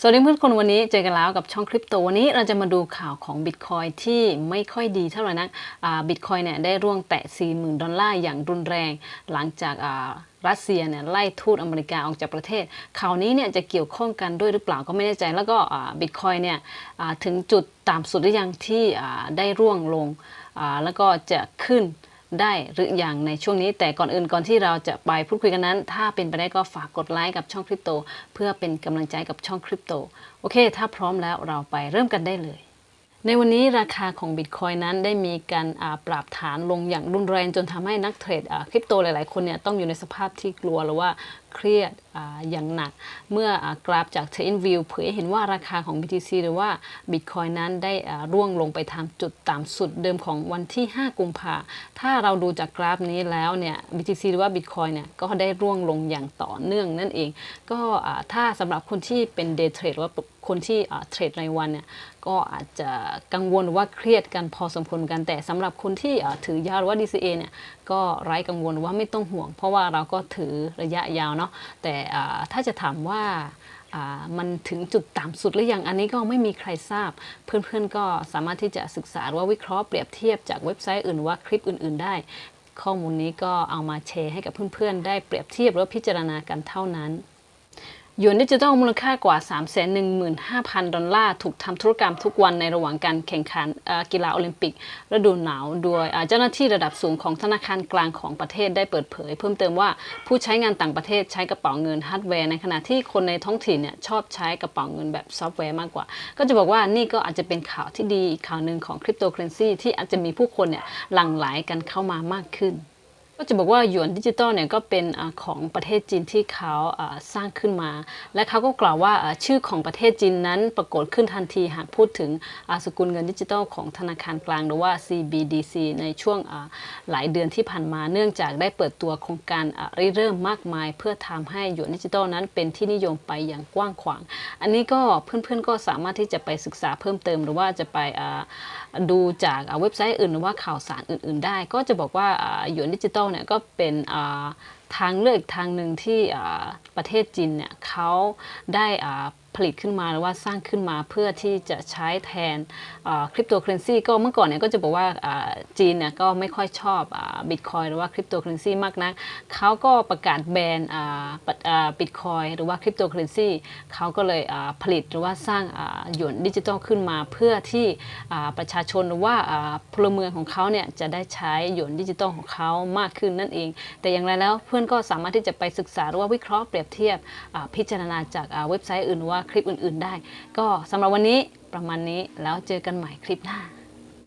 สวัสดีเพื่อนคนวันนี้เจอกันแล้วกับช่องคริปโตวันนี้เราจะมาดูข่าวของบิตคอยที่ไม่ค่อยดีเท่าไหร่นักบิตคอยเนี่ยได้ร่วงแตะ 40,000 ดอลลาร์อย่างรุนแรงหลังจากรัสเซียเนี่ยไล่ทูตอเมริกาออกจากประเทศข่าวนี้เนี่ยจะเกี่ยวข้องกันด้วยหรือเปล่าก็ไม่แน่ใจ แล้วก็บิตคอยเนี่ยถึงจุดต่ำสุดหรือยังที่ได้ร่วงลงแล้วก็จะขึ้น ได้หรืออย่างในช่วงนี้แต่ก่อนอื่นก่อนที่เราจะไปพูดคุยกันนั้น ถ้าเป็นไปได้ก็ฝากกดไลค์กับช่องคริปโต เพื่อเป็นกำลังใจกับช่องคริปโต โอเค ถ้าพร้อมแล้วเราไปเริ่มกันได้เลย ในวันนี้ราคาของบิตคอยนั้นได้มีการปรับฐานลงอย่างรุนแรงจนทำให้นักเทรดคริปโตหลาย ๆ คนเนี่ยต้องอยู่ในสภาพที่กลัวหรือว่าเครียดอย่างหนัก เมื่อกราฟจาก TradingView เผยเห็นว่าราคาของ BTC หรือว่า Bitcoin นั้นได้ร่วงลงไปทำจุดต่ำสุดเดิมของวันที่ 5 กุมภาถ้าเราดูจากกราฟนี้แล้วเนี่ย BTC หรือว่า Bitcoin เนี่ยก็ได้ร่วงลงอย่างต่อเนื่องนั่นเอง ก็ถ้าสำหรับคนที่เป็น Day Trade หรือว่าคนที่เทรดรายวันเนี่ยก็อาจจะกังวลว่าเครียดกันพอสมควรกันแต่สำหรับคนที่ถือยาวหรือว่า DCA เนี่ยก็ไร้กังวลว่าไม่ต้องห่วง เพราะว่าเราก็ถือระยะยาวเนาะแต่ถ้าจะถามว่ามันถึงจุดต่ำสุดหรือยังอันนี้ก็ไม่มีใครทราบ เพื่อนๆก็สามารถที่จะศึกษาว่าวิเคราะห์เปรียบเทียบจากเว็บไซต์อื่นว่าคลิปอื่น ๆ ได้ ข้อมูลนี้ก็เอามาแชร์ให้กับเพื่อนๆ ได้เปรียบเทียบหรือพิจารณากันเท่านั้น หยวนดิจิทัลมูลค่ากว่า 315,000 ดอลลาร์ ถูกทำธุรกรรมทุกวันในระหว่างการแข่งขันกีฬาโอลิมปิก ฤดูหนาว โดยเจ้าหน้าที่ระดับสูงของธนาคารกลางของประเทศได้เปิดเผย เพิ่มเติมว่าผู้ใช้งานต่างประเทศใช้กระเป๋าเงินฮาร์ดแวร์ในขณะที่คนในท้องถิ่นเนี่ยชอบใช้กระเป๋าเงินแบบซอฟต์แวร์มากกว่า ก็จะบอกว่านี่ก็อาจจะเป็นข่าวที่ดีอีกข่าวหนึ่งของคริปโตเคอเรนซีที่อาจจะมีผู้คนเนี่ยหลั่งไหลกันเข้ามามากขึ้น ก็จะบอกว่าหยวนดิจิตอลเนี่ยก็เป็นอของประเทศจีนที่เขาสร้างขึ้นมา และเขาก็กล่าวว่าชื่อของประเทศจีนนั้นปรากฏขึ้นทันทีหากพูดถึงอาสกุลเงินดิจิตอลของธนาคารกลางหรือว่า CBDC ในช่วงหลายเดือนที่ผ่านมาเนื่องจากได้เปิดตัวโครงการริเริ่มมากมาย เพื่อทำให้หยวนดิจิตอลนั้นเป็นที่นิยมไปอย่างกว้างขวาง อันนี้ก็เพื่อนๆก็สามารถที่จะไปศึกษาเพิ่มเติม หรือว่าจะไปดูจากเว็บไซต์อื่นหรือว่าข่าวสารอื่น ๆ ได้ ก็จะบอกว่าหยวนดิจิตอลเนี่ยก็เป็นอ่า ทางเลือกอีกทางหนึ่งที่ประเทศจีนเนี่ยเขาได้ผลิตขึ้นมาหรือว่าสร้างขึ้นมาเพื่อที่จะใช้แทนคริปโตเคอเรนซีก็เมื่อก่อนเนี่ยก็จะบอกว่าจีนเนี่ยก็ไม่ค่อยชอบบิตคอยหรือว่าคริปโตเคอเรนซีมากนักเขาก็ประกาศแบนบิตคอยหรือว่าคริปโตเคอเรนซีเขาก็เลยผลิตหรือว่าสร้างหยวนดิจิตอลขึ้นมา เพื่อที่ประชาชนหรือว่าอ่าพลเมืองของเขาเนี่ยจะได้ใช้หยวนดิจิตอลของเขามากขึ้นนั่นเอง แต่อย่างไรแล้วเพื่อนก็สามารถที่จะไปศึกษาหรือว่าวิเคราะห์เปรียบเทียบพิจารณาจากเว็บไซต์อื่นว่าคลิปอื่น ๆ ได้ ก็สำหรับวันนี้ประมาณนี้แล้วเจอกันใหม่คลิปหน้า